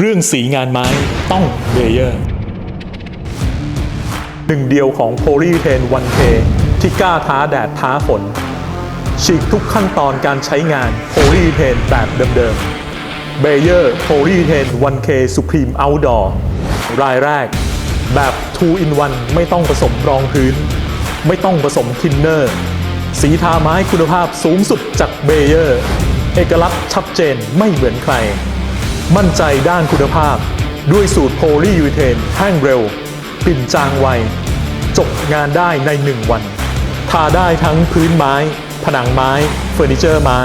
เรื่องสีงานไม้ต้องเบเยอร์หนึ่งเดียวของโพลีเทน 1K ที่กล้าท้าแดดท้าฝน ฉีกทุกขั้นตอนการใช้งานโพลีเทนแบบเดิมๆเบเยอร์โพลีเทน 1K Supreme Outdoor รายแรก แบบ 2 in 1 ไม่ต้องผสมรองพื้น ไม่ต้องผสมทินเนอร์ สีทาไม้คุณภาพสูงสุดจากเบเยอร์ เอกลักษณ์ชัดเจนไม่เหมือนใคร มั่นใจด้านคุณภาพ ด้วยสูตรโพลียูเทนแห้งเร็ว ปิ่นจางไว จบงานได้ใน 1 วัน ทาได้ทั้งพื้นไม้ ผนังไม้ เฟอร์นิเจอร์ไม้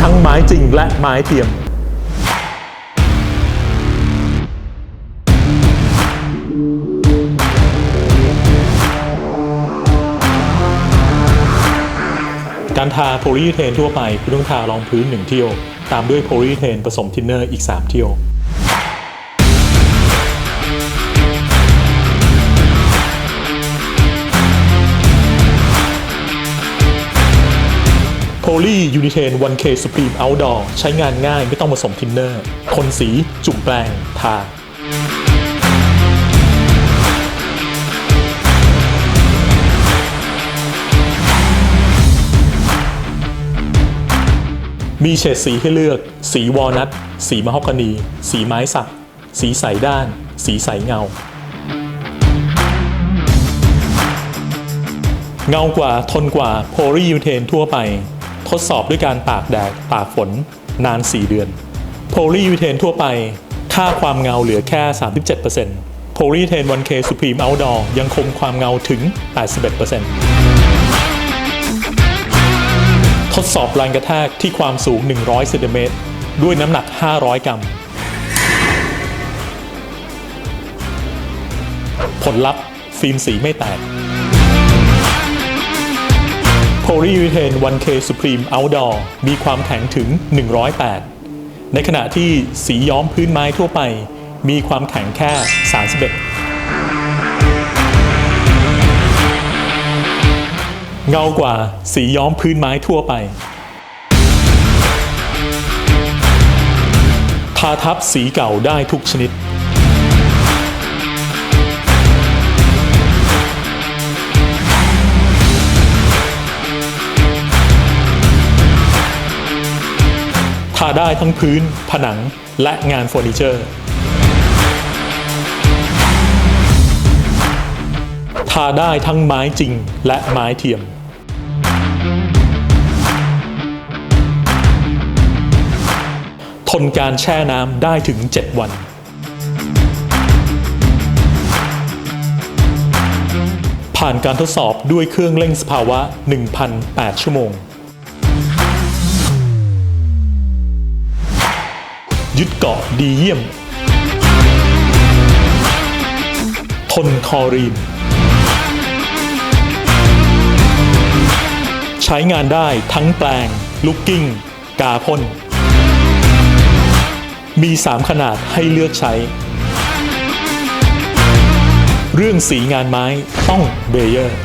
ทั้งไม้จริงและไม้เทียมการทาโพลียูเทนทั่วไปคุณต้องทารองพื้น1เที่ยว ตามด้วยโพลีเทนผสมทินเนอร์อีก 3 เที่ยว โพลียูนิเทน 1K Supreme Outdoor ใช้งานง่ายไม่ต้องผสมทินเนอร์ คนสี จุ่มแปลง ทา มีเฉดสีให้เลือก สีวอลนัท สีมะฮอกกานี สีไม้สัก สีใสด้าน สีใสเงา เงากว่า ทนกว่าโพลียูเทนทั่วไป ทดสอบด้วยการตากแดด ตากฝน นาน 4 เดือน โพลียูเทนทั่วไป ค่าความเงาเหลือแค่ 37%โพลียูเทน 1K Supreme Outdoor ยังคงความเงาถึง 81% ทดสอบแรงกระแทกที่ความสูง 100เซนติเมตรด้วยน้ำหนัก 500 กรัม ผลลัพธ์ ฟิล์มสีไม่แตก p o l y u r e t h a n e 1K Supreme Outdoor มีความแข็งถึง 108 ในขณะที่สีย้อมพื้นไม้ทั่วไป มีความแข็งแค่ 31 เงากว่าสีย้อมพื้นไม้ทั่วไป ทาทับสีเก่าได้ทุกชนิด ทาได้ทั้งพื้น ผนังและงานเฟอร์นิเจอร์ทาได้ทั้งไม้จริงและไม้เทียม นการแช่น้ำได้ถึง 7 วัน ผ่านการทดสอบด้วยเครื่องเร่งสภาวะ 1,008 ชั่วโมง ยึดเกาะดีเยี่ยม ทนคอรีน ใช้งานได้ทั้งแปลงลูกกิ้ง กาพ่น มี 3 ขนาดให้เลือกใช้ เรื่องสีงานไม้ต้องเบเยอร์